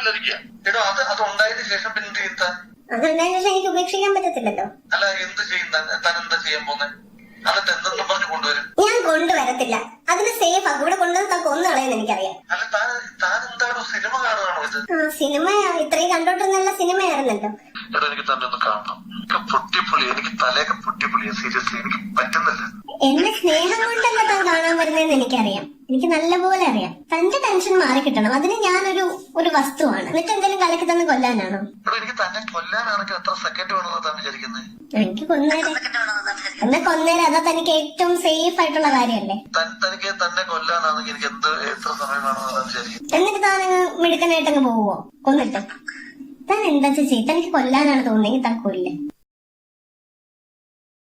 സമാധാനം ലഭിക്കുക. എടോ അത് അത് ഉണ്ടായതിനു ശേഷം പിന്നെ എന്ത് ചെയ്യും താൻ? എനിക്ക് ഉപേക്ഷിക്കാൻ പറ്റത്തില്ലല്ലോ. അല്ല എന്ത് ചെയ്യുന്ന താൻ? എന്താ ചെയ്യാൻ പോന്നെ? എന്നിട്ട് എന്തെന്നും പറഞ്ഞു കൊണ്ടുവരും. ഞാൻ കൊണ്ടുവരത്തില്ല. അതിന് സേഫ് ഇവിടെ കൊണ്ടുവന്ന് താൻ കൊന്നു കളയെന്ന് എനിക്കറിയാം. അല്ല താൻ താൻ എന്താണോ സിനിമ കാണുകയാണോ ഇത്? സിനിമ ഇത്രയും കണ്ടോണ്ടിരുന്നുള്ള സിനിമയായിരുന്നല്ലോ. എടാ എനിക്ക് തന്നെ ഒന്ന് കാണണം. പൊട്ടിപ്പൊളി എനിക്ക് തലയൊക്കെ പൊട്ടിപ്പൊളിയാ. സീരിയസ്ലി എനിക്ക് എന്റെ സ്നേഹം കൊണ്ടല്ല താൻ കാണാൻ വരുന്നതെന്ന് എനിക്കറിയാം. എനിക്ക് നല്ലപോലെ അറിയാം. തന്റെ ടെൻഷൻ മാറി കിട്ടണം. അതിന് ഞാനൊരു ഒരു വസ്തുവാണ്. എന്നിട്ട് എന്തെങ്കിലും കലക്കി തന്നെ കൊല്ലാനാണോ? എനിക്ക് തന്നെ കൊല്ലാനാണെങ്കിൽ എത്ര സെക്കൻഡ് വേണമെന്ന് താൻ വിചാരിക്കുന്നത് എനിക്ക് കൊന്നേരെ. എന്നെ കൊന്നേരെ. അതാ തനിക്ക് ഏറ്റവും സേഫ് ആയിട്ടുള്ള കാര്യമല്ലേ? തനിക്ക് തന്നെ കൊല്ലാനാണെങ്കിൽ എനിക്ക് എന്ത് എത്ര സമയം വേണമെന്ന് താൻ വിചാരിക്കും എന്നിട്ട് താൻ അങ്ങ് മിടുക്കനായിട്ട് അങ്ങ് പോവോ? കൊന്നിട്ട്? താൻ എന്താ ചേച്ചി? തനിക്ക് കൊല്ലാനാണ് തോന്നുന്നെങ്കിൽ താൻ കൊല്ലേ.